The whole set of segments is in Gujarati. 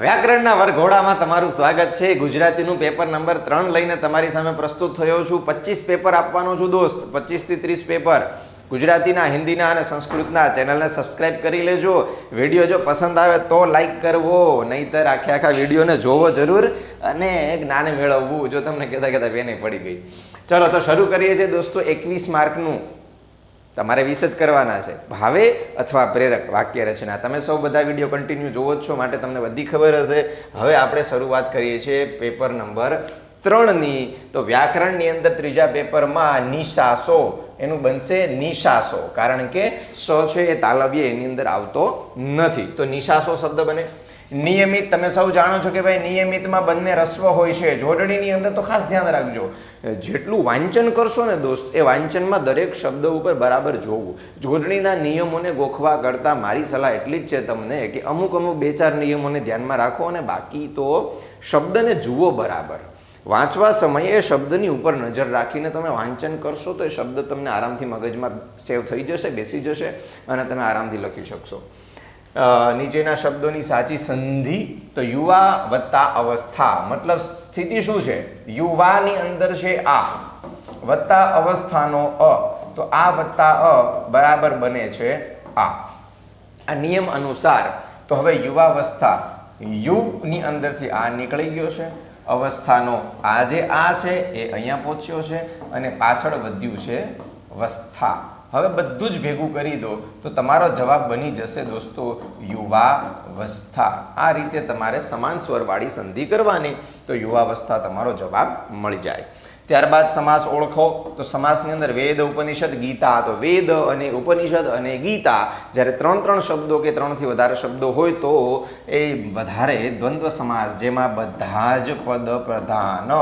વ્યાકરણના વરઘોડામાં તમારું સ્વાગત છે. ગુજરાતીનું પેપર નંબર ત્રણ લઈને તમારી સામે પ્રસ્તુત થયો છું. પચીસ પેપર આપવાનો છું દોસ્ત. પચીસથી ત્રીસ પેપર. ગુજરાતીના, હિન્દીના અને સંસ્કૃતના ચેનલને સબસ્ક્રાઇબ કરી લેજો. વીડિયો જો પસંદ આવે તો લાઈક કરવો. નહીંતર આખે આખા વિડીયોને જોવો જરૂર અને જ્ઞાન મેળવવું, જો તમને કહેતા કહેતા બેને પડી ગઈ. ચલો, તો શરૂ કરીએ છીએ દોસ્તો એકવીસ માર્કનું. તમારે વીસ જ કરવાના છે. ભાવે અથવા પ્રેરક વાક્ય રચના. તમે સૌ બધા વીડિયો કન્ટિન્યુ જોવો જ છો, માટે તમને બધી ખબર હશે. હવે આપણે શરૂઆત કરીએ છીએ પેપર નંબર ત્રણની. તો વ્યાકરણની અંદર ત્રીજા પેપરમાં નિશાસો. એનું બનશે નિશાસો. કારણ કે સ છે એ તાલવ્ય, એની અંદર આવતો નથી. તો નિશાસો શબ્દ બને. નિયમિત, તમે સૌ જાણો છો કે ભાઈ નિયમિતમાં બંને રસ્વ હોય છે. જોડણીની અંદર તો ખાસ ધ્યાન રાખજો. જેટલું વાંચન કરશો ને દોસ્ત, એ વાંચનમાં દરેક શબ્દ ઉપર બરાબર જોવું. જોડણીના નિયમોને ગોખવા કરતાં મારી સલાહ એટલી જ છે તમને કે અમુક અમુક બે ચાર નિયમોને ધ્યાનમાં રાખો અને બાકી તો શબ્દને જુઓ બરાબર. વાંચવા સમયે એ શબ્દની ઉપર નજર રાખીને તમે વાંચન કરશો તો એ શબ્દ તમને આરામથી મગજમાં સેવ થઈ જશે, બેસી જશે અને તમે આરામથી લખી શકશો. નીચેના શબ્દોની સાચી સંધિ તો યુવા વત્તા અવસ્થા. મતલબ સ્થિતિ શું છે? યુવાની અંદર છે આ. વત્તા અવસ્થાનો અ. તો આ વત્તા અ બરાબર બને છે આ. આ નિયમ અનુસાર તો હવે યુવાવસ્થા યુની અંદરથી આ નીકળી ગયો છે. અવસ્થાનો આ જે આ છે, એ અહીંયા પહોંચ્યો છે અને પાછળ વધ્યું છે વસ્થા. હવે બધું જ ભેગું કરી દો તો તમારો જવાબ બની જશે દોસ્તો, યુવાવસ્થા. આ રીતે તમારે સમાન સ્વરવાળી સંધિ કરવાની તો યુવાવસ્થા તમારો જવાબ મળી જાય. ત્યારબાદ સમાસ ઓળખો તો સમાસની અંદર વેદ, ઉપનિષદ, ગીતા. તો વેદ અને ઉપનિષદ અને ગીતા, જ્યારે ત્રણ ત્રણ શબ્દો કે ત્રણથી વધારે શબ્દો હોય તો એ વધારે દ્વંદ્વ સમાસ, જેમાં બધા જ પદ પ્રધાન.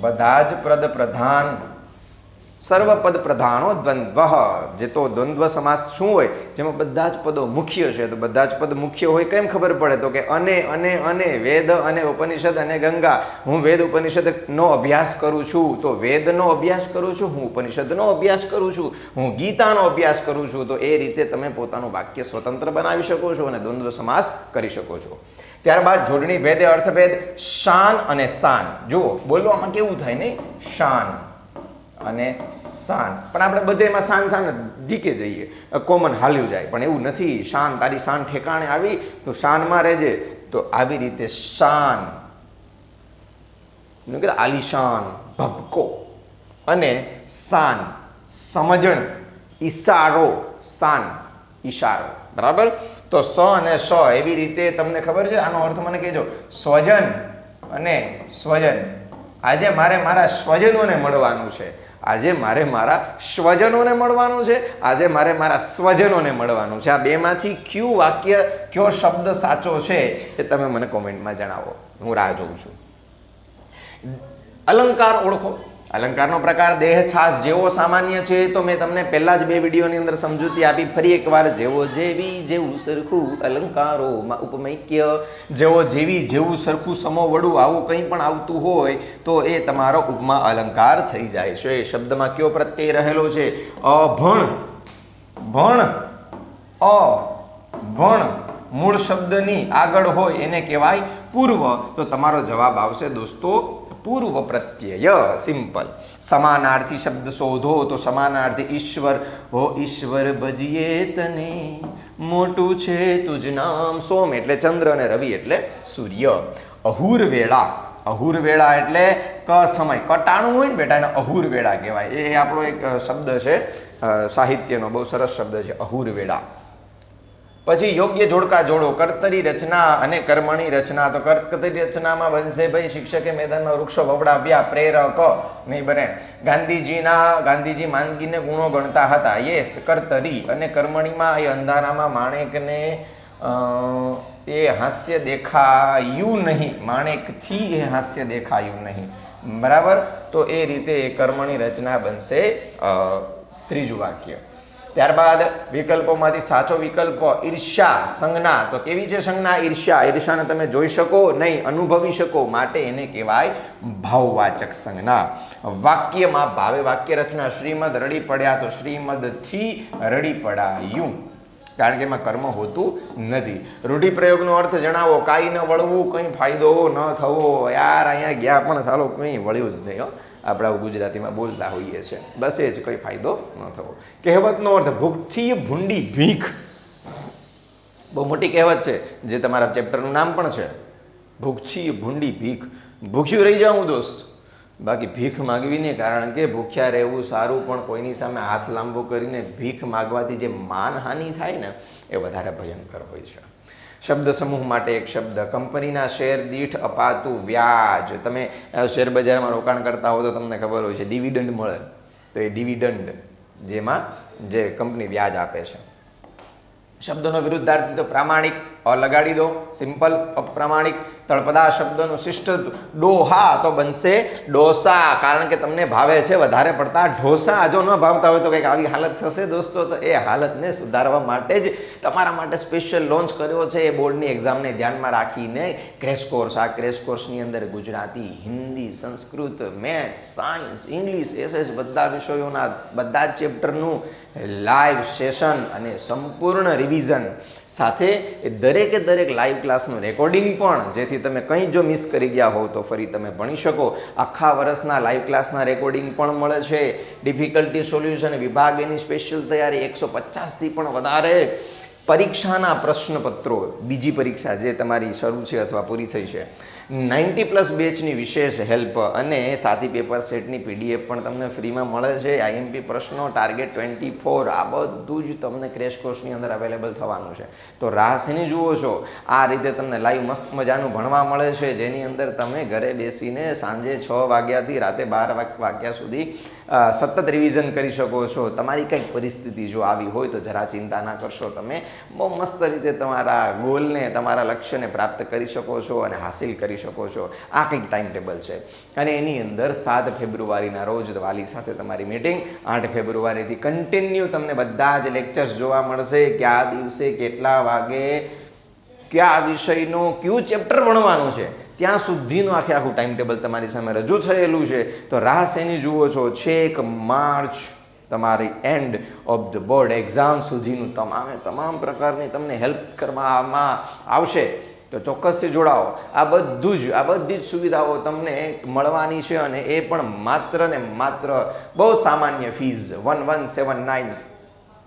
બધા જ પદ પ્રધાન. સર્વપદ પ્રધાનો દ્વંદ્વ. જે તો દ્વંદ્વ સમાસ શું હોય? જેમાં બધા જ પદો મુખ્ય છે. તો બધા જ પદ મુખ્ય હોય કેમ ખબર પડે? તો કે અને અને અને, વેદ, અને ઉપનિષદ, અને ગંગા. હું વેદ ઉપનિષદનો અભ્યાસ કરું છું. તો વેદનો અભ્યાસ કરું છું, હું ઉપનિષદનો અભ્યાસ કરું છું, હું ગીતાનો અભ્યાસ કરું છું. તો એ રીતે તમે પોતાનું વાક્ય સ્વતંત્ર બનાવી શકો છો અને દ્વંદ્વ સમાસ કરી શકો છો. ત્યારબાદ જોડણી, ભેદે અર્થભેદ, શાન અને શાન જુઓ બોલવામાં કેવું થાય નહીં? શાન. અને શાન. પણ આપણે બધેમાં શાન શાન ડીકે જઈએ. કોમન હાલ્યું જાય. પણ એવું નથી. શાન તારી શાન ઠેકાણે આવી, તો શાનમાં રહેજે. તો આવી રીતે શાન. કહેવાય આલિશાન ભબકો અને શાન સમજણ ઈશારો, શાન ઈશારો. બરાબર? તો સ અને સ એવી રીતે તમને ખબર છે? આનો અર્થ મને કહેજો. સ્વજન અને સ્વજન. આજે મારે મારા સ્વજનોને મળવાનું છે. આજે મારે મારા સ્વજનોને મળવાનું છે. આજે મારે મારા સ્વજનોને મળવાનું છે. આ બેમાંથી ક્યુ વાક્ય કયો શબ્દ સાચો છે એ તમે મને કોમેન્ટમાં જણાવો. હું રાહ જોઉં છું. અલંકાર ઓળખો. અલંકારનો પ્રકાર, દેહ છાસ જેવો સામાન્ય છે, તો મેં તમને પહેલા જ બે વિડીયોની અંદર સમજૂતી આપી. ફરી એકવાર, જેવો જેવી જેવું સરખું અલંકારોમાં ઉપમૈક્ય જેવો જેવી જેવું સરખું સમો વડું આવું કંઈ પણ આવતું હોય, તો એ તમારો ઉપમા અલંકાર થઈ જાય છે. એ શબ્દમાં કયો પ્રત્યય રહેલો છે? અભણ. ભણ. અ. ભણ. મૂળ શબ્દની આગળ હોય એને કહેવાય પૂર્વ. તો તમારો જવાબ આવશે, દોસ્તો પૂર્વ પ્રત્યય સિમ્પલ સમાનાર્થી શબ્દ શોધો તો સમાનાર્થી ઈશ્વર હો ઈશ્વર ભજીએ તને મોટું છે તુજ નામ સોમ એટલે ચંદ્ર અને રવિ એટલે સૂર્ય. અહુર વેળા અહુર વેળા એટલે ક સમય, કટાણું હોય ને બેટા એને અહુર વેળા કહેવાય. એ આપણો એક શબ્દ છે સાહિત્યનો બહુ સરસ શબ્દ છે અહુર વેળા પછી યોગ્ય જોડકા જોડો, કર્તરી રચના અને કર્મણી રચના. તો કર્તરી રચનામાં બનશે ભાઈ શિક્ષકે મેદાનમાં વૃક્ષો વવડાવ્યા, પ્રેરક નહીં બને. ગાંધીજીના, ગાંધીજી માંદગીને ગુણો ગણતા હતા. યસ, કર્તરી અને કર્મણીમાં એ અંધારામાં માણેકને એ હાસ્ય દેખાયું નહીં. માણેકથી એ હાસ્ય દેખાયું નહીં. બરાબર? તો એ રીતે એ કર્મણી રચના બનશે ત્રીજું વાક્ય. ત્યારબાદ વિકલ્પોમાંથી સાચો વિકલ્પ ઈર્ષ્યા, સંજ્ઞા. તો કેવી છે સંજ્ઞા? ઈર્ષ્યા. ઈર્ષ્યાને તમે જોઈ શકો, નહીં, અનુભવી શકો. માટે એને કહેવાય ભાવવાચક સંજ્ઞા. વાક્યમાં ભાવે વાક્ય રચના. શ્રીમદ રડી પડ્યા તો શ્રીમદથી રડી પડાયું. કારણ કે એમાં કર્મ હોતું નથી. રૂઢિપ્રયોગનો અર્થ જણાવો. કાંઈ ન વળવું, કંઈ ફાયદો ન થવો. યાર, અહીંયા ગયા પણ સાલો, કંઈ વળ્યું જ નહીં, હો. આપણે ગુજરાતીમાં બોલતા હોઈએ છીએ બસ એ જ, કંઈ ફાયદો ન થવો. કહેવતનો અર્થ, ભૂખથી ભૂંડી ભીખ. બહુ મોટી કહેવત છે, જે તમારા ચેપ્ટરનું નામ પણ છે. ભૂખથી ભૂંડી ભીખ. ભૂખ્યું રહી જાઉં, દોસ્ત. બાકી ભીખ માગવીને કારણ કે ભૂખ્યા રહેવું સારું, પણ કોઈની સામે હાથ લાંબો કરીને ભીખ માગવાથી જે માનહાનિ થાય ને, એ વધારે ભયંકર હોય છે. શબ્દ સમૂહ માટે એક શબ્દ. કંપનીના શેર દીઠ અપાતું વ્યાજ. તમે શેર બજારમાં રોકાણ કરતા હો તો તમને ખબર હોય છે, ડિવિડન્ડ મળે. તો એ ડિવિડન્ડ જેમાં જે કંપની વ્યાજ આપે છે. શબ્દનો વિરુદ્ધાર્થી તો પ્રામાણિક લગાડી દો. સિમ્પલ અપ્રામાણિક, તળપદા શબ્દનું શિષ્ટ ડોહા તો બનશે ડોસા. કારણ કે તમને ભાવે છે, વધારે પડતા ઢોસા. જો ન ભાવતા હોય તો કંઈક આવી હાલત થશે દોસ્તો. તો એ હાલતને સુધારવા માટે જ તમારા માટે સ્પેશિયલ લોન્ચ કર્યો છે. એ બોર્ડની એક્ઝામને ધ્યાનમાં રાખીને ક્રેશ કોર્સ આ ક્રેશ કોર્સની અંદર Gujarati, Hindi, Sanskrit maths science English SS બધા વિષયોના બધા જ ચેપ્ટરનું લાઈવ સેશન અને સંપૂર્ણ રિવિઝન સાથે દરેકે દરેક લાઈવ ક્લાસનું રેકોર્ડિંગ પણ જેથી તમે કંઈ જો મિસ કરી ગયા હો તો ફરી તમે ભણી શકો. આખા વર્ષના લાઈવ ક્લાસના રેકોર્ડિંગ પણ મળે છે. ડિફિકલ્ટી સોલ્યુશન વિભાગ એની સ્પેશિયલ તૈયારી એકસો પચાસથી પણ વધારે પરીક્ષાના પ્રશ્નપત્રો. બીજી પરીક્ષા જે તમારી શરૂ છે અથવા પૂરી થઈ છે. નાઇન્ટી પ્લસ બેચની વિશેષ હેલ્પ અને સાથી પેપર સેટની પીડીએફ પણ તમને ફ્રીમાં મળે છે. આઈએમપી પ્રશ્નો, ટાર્ગેટ ટ્વેન્ટી ફોર, આ બધું જ તમને ક્રેશ કોર્સની અંદર અવેલેબલ થવાનું છે. તો રાહ જુઓ છો? આ રીતે તમને લાઈવ મસ્ત મજાનું ભણવા મળે છે. જેની અંદર તમે ઘરે બેસીને સાંજે છ વાગ્યાથી રાતે બાર વાગ- વાગ્યા સુધી સતત રિવિઝન કરી શકો છો. તમારી કંઈક પરિસ્થિતિ જો આવી હોય તો જરા ચિંતા ના કરશો તમે. બહુ મસ્ત રીતે તમારા ગોલને તમારા લક્ષ્યને પ્રાપ્ત કરી શકો છો અને હાસિલ કરી શકો છો. આ કંઈક ટાઈમ ટેબલ છે. અને એની અંદર સાત ફેબ્રુઆરીના રોજ વાલી સાથે તમારી મીટિંગ આઠ ફેબ્રુઆરીથી કન્ટિન્યુ તમને બધા જ લેક્ચર્સ જોવા મળશે. કયા દિવસે કેટલા વાગે કયા વિષયનો, કયું ચેપ્ટર ભણવાનું છે. ત્યાં સુધીનું આખે આખું ટાઈમ ટેબલ તમારી સામે રજૂ થયેલું છે. તો રાહ શેની જુઓ છો, છેક માર્ચ તમારી end of the board exam સુધીનું તમામે તમામ પ્રકારની તમને હેલ્પ કરવામાં આવશે. તો ચોક્કસથી જોડાઓ. આ બધું જ, આ બધી જ સુવિધાઓ તમને મળવાની છે અને એ પણ માત્ર ને માત્ર બહુ સામાન્ય fees one one seven nine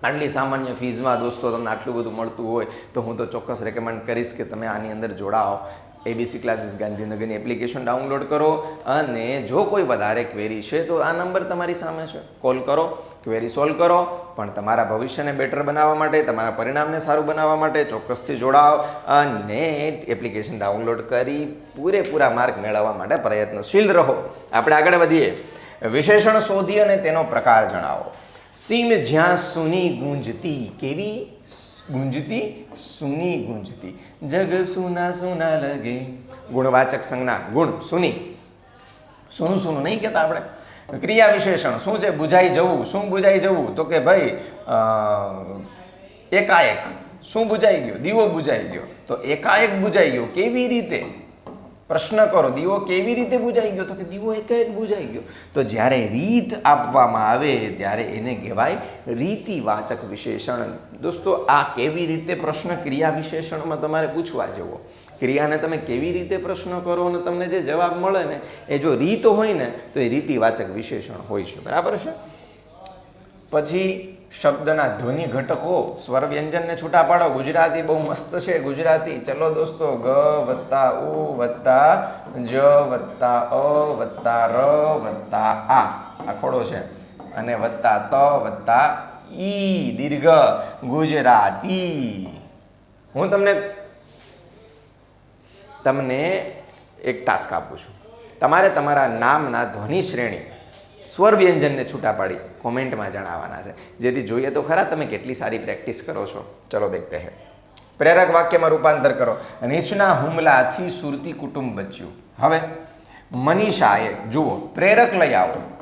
આટલી સામાન્ય ફીઝમાં દોસ્તો તમને આટલું બધું મળતું હોય તો હું તો ચોક્કસ રેકમેન્ડ કરીશ કે તમે આની અંદર જોડાઓ. એબીસી ક્લાસીસ ગાંધીનગરની એપ્લિકેશન ડાઉનલોડ કરો અને જો કોઈ વધારે ક્વેરી છે તો આ નંબર તમારી સામે છે. કોલ કરો. ક્વેરી સોલ્વ કરો, પણ તમારા ભવિષ્યને બેટર બનાવવા માટે, તમારા પરિણામને સારું બનાવવા માટે ચોક્કસથી જોડાઓ અને એપ્લિકેશન ડાઉનલોડ કરી પૂરેપૂરા માર્ક મેળવવા માટે પ્રયત્નશીલ રહો. આપણે આગળ વધીએ. વિશેષણ શોધી અને તેનો પ્રકાર જણાવો. સીમ જ્યાં સુની ગુંજતી, કેવી ગુંજતી? સુની ગુંજતી. જગ સુના સુના લગે. ગુણવાચક સંજ્ઞા. ગુણ, સુની. સોનું સોનું નહીં કહેતા આપણે. ક્રિયા વિશેષણ શું છે બુજાઈ જવું? શું બુજાઈ જવું? તો કે ભાઈ એકાએક. શું બુજાઈ ગયો? દીવો બુજાઈ ગયો. તો એકાએક બુજાઈ ગયો. કેવી રીતે? પ્રશ્ન કરો, દીવો કેવી રીતે બુજાઈ ગયો? તો કે દીવો એકાએક બુજાઈ ગયો. તો જ્યારે રીત આપવામાં આવે, ત્યારે એને કહેવાય રીતિવાચક વિશેષણ. દોસ્તો, આ કેવી રીતે પ્રશ્ન ક્રિયા વિશેષણમાં તમારે પૂછવા જેવો? ક્રિયાને તમે કેવી રીતે પ્રશ્ન કરો અને તમને જે જવાબ મળે ને, એ જો રીત હોય ને, તો એ રીતિવાચક વિશેષણ હોય છે. બરાબર છે? પછી શબ્દના ધ્વનિ ઘટકો સ્વર વ્યંજનને છૂટા પાડો. ગુજરાતી બહુ મસ્ત છે. ગુજરાતી. ચલો દોસ્તો, ગ વત્તા ઉ વત્તા જ વત્તા અ વત્તા ર વત્તા આ. આખોડો છે. અને વત્તા ત વત્તા ઈ. દીર્ઘ. ગુજરાતી. હું તમને તમને એક ટાસ્ક આપું છું. તમારે તમારા નામના ધ્વનિ શ્રેણી સ્વર વ્યંજનને છૂટા પાડી કોમેન્ટમાં જણાવવાના છે. જેથી જોઈએ તો ખરા તમે કેટલી સારી પ્રેક્ટિસ કરો છો. ચલો દેખતે હે. પ્રેરક વાક્યમાં રૂપાંતર કરો. નીચના હુમલાથી સુરતી કુટુંબ બચ્યું. હવે, મનીષાએ, જુઓ, પ્રેરક લઈ આવો.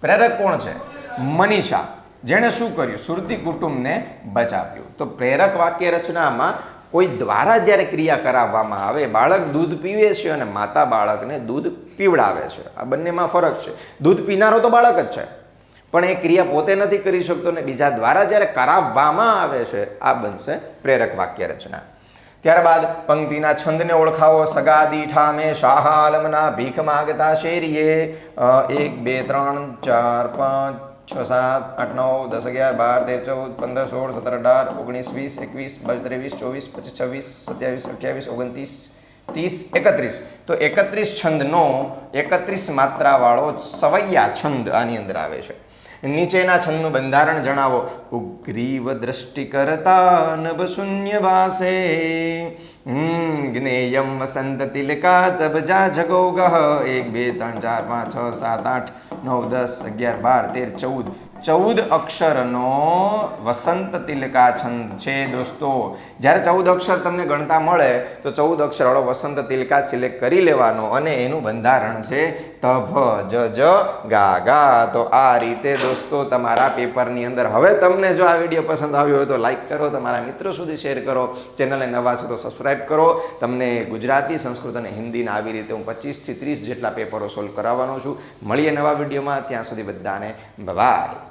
પ્રેરક કોણ છે? મનીષા. જેણે શું કર્યું? સુરતી કુટુંબને બચાવ્યું. તો પ્રેરક વાક્ય રચનામાં કોઈ દ્વારા જ્યારે ક્રિયા કરાવવામાં આવે, બાળક દૂધ પીવે છે અને માતા બાળકને દૂધ પીવડાવે છે. આ બંનેમાં ફરક છે. દૂધ પીનારો તો બાળક જ છે. પણ એ ક્રિયા પોતે નથી કરી શકતો ને બીજા દ્વારા જ્યારે કરાવવામાં આવે છે, આ બનશે પ્રેરક વાક્ય રચના. ત્યારબાદ, પંક્તિના છંદને ઓળખાવો. સગાદી ઠામે શાહ આલમના ભીખ માગતા શેરીએ. એક, બે, ત્રણ, ચાર, પાંચ છ સાત, આઠ નવ, દસ અગિયાર, બાર, તેર, ચૌદ, પંદર, સોળ, સત્તર, અઢાર, ઓગણીસ, વીસ, એકવીસ, બાવીસ, ત્રેવીસ, ચોવીસ, પચીસ, છવ્વીસ, સત્યાવીસ, અઠ્યાવીસ, ઓગણત્રીસ, ત્રીસ, એકત્રીસ. તો એકત્રીસ છંદનો એકત્રીસ માત્રાવાળો સવૈયા છંદ આની અંદર આવે છે. નીચેના છંદનું બંધારણ જણાવો. ઉગ્રીવ દ્રષ્ટિ કરતા નભ શૂન્ય વાસે. જ્ઞેયમ વસંત તિલકા તબ જા જગો ગહ. એક, બે, ત્રણ, ચાર, પાંચ, છ, સાત, આઠ નવ દસ અગિયાર બાર તેર ચૌદ ચૌદ અક્ષરનો વસંત તિલકા છંદ છે દોસ્તો. જ્યારે ચૌદ અક્ષર તમને ગણતા મળે, તો ચૌદ અક્ષરવાળો વસંત તિલકા સિલેક્ટ કરી લેવાનો અને એનું બંધારણ છે તભ જ જ, ગા ગા. તો આ રીતે દોસ્તો તમારા પેપરની અંદર. હવે તમને જો આ વીડિયો પસંદ આવ્યો હોય તો લાઈક કરો, તમારા મિત્રો સુધી શેર કરો, ચેનલને નવા છો તો સબસ્ક્રાઈબ કરો. તમને ગુજરાતી, સંસ્કૃત અને હિન્દીના આવી રીતે હું પચીસથી ત્રીસ જેટલા પેપરો સોલ્વ કરાવવાનો છું. મળીએ નવા વિડીયોમાં. ત્યાં સુધી બધાને બાય